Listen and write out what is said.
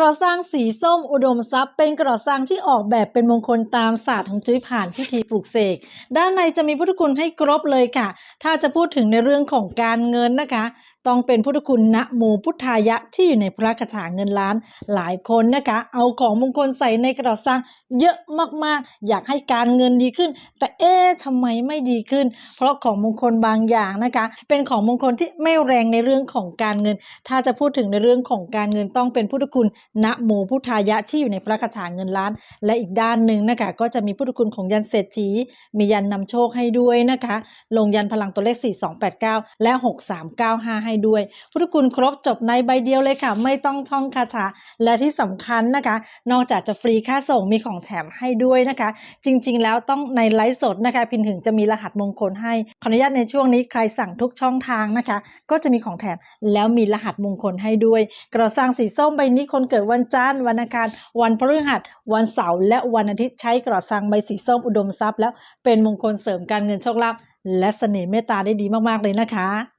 กระสังสีส้มอุดมทรัพย์เป็นกระสังที่ออกแบบเป็นมงคลตามศาสตร์ของจุ้ยผ่านพิธีปลูกเสก ด้านในจะมีพุทธคุณให้ครบเลยค่ะ ถ้าจะพูดถึงในเรื่องของการเงินนะคะ ต้องเป็นพุทธคุณนะโมพุทธายะที่อยู่ในพระคาถาเงินล้าน หลายคนนะคะ เอาของมงคลใส่ในกระสังเยอะมากๆ อยากให้การเงินดีขึ้น แต่เอ๊ะทำไมไม่ดีขึ้น เพราะของมงคลบางอย่างนะคะ เป็นของมงคลที่ไม่แรงในเรื่องของการเงิน ถ้าจะพูดถึงในเรื่องของการเงินต้องเป็นพุทธคุณนะโมพุทธายะที่อยู่ในพระคาถาเงินล้าน และอีกด้านหนึ่งนะคะก็จะมีพุทธคุณของยันเศรษฐีมียันนำโชคให้ด้วยนะคะ ลงยันพลังตัวเลข 4289 และ 6395 ให้ด้วย พุทธคุณครบจบในใบเดียวเลยค่ะ ไม่ต้องท่องคาถาและที่สำคัญนะคะ นอกจากจะฟรีค่าส่งมีของแถมให้ด้วยนะคะ จริงๆ แล้วต้องในไลฟ์สดนะคะ พินถึงจะมีรหัสมงคลให้ขออนุญาตในช่วงนี้ใครสั่งทุกช่องทางนะคะ ก็จะมีของแถมแล้วมีรหัสมงคลให้ด้วยกระสังสีส้มใบนี้คนเกิดกิดวันจันทร์วันอังคารวันพฤหัส วันเสาร์และวันอาทิตย์ใช้กระสังใบสีส้มอุดมทรัพย์แล้วเป็นมงคลเสริมการเงินโชคลาภและเสน่ห์เมตตาได้ดีมากๆเลยนะคะ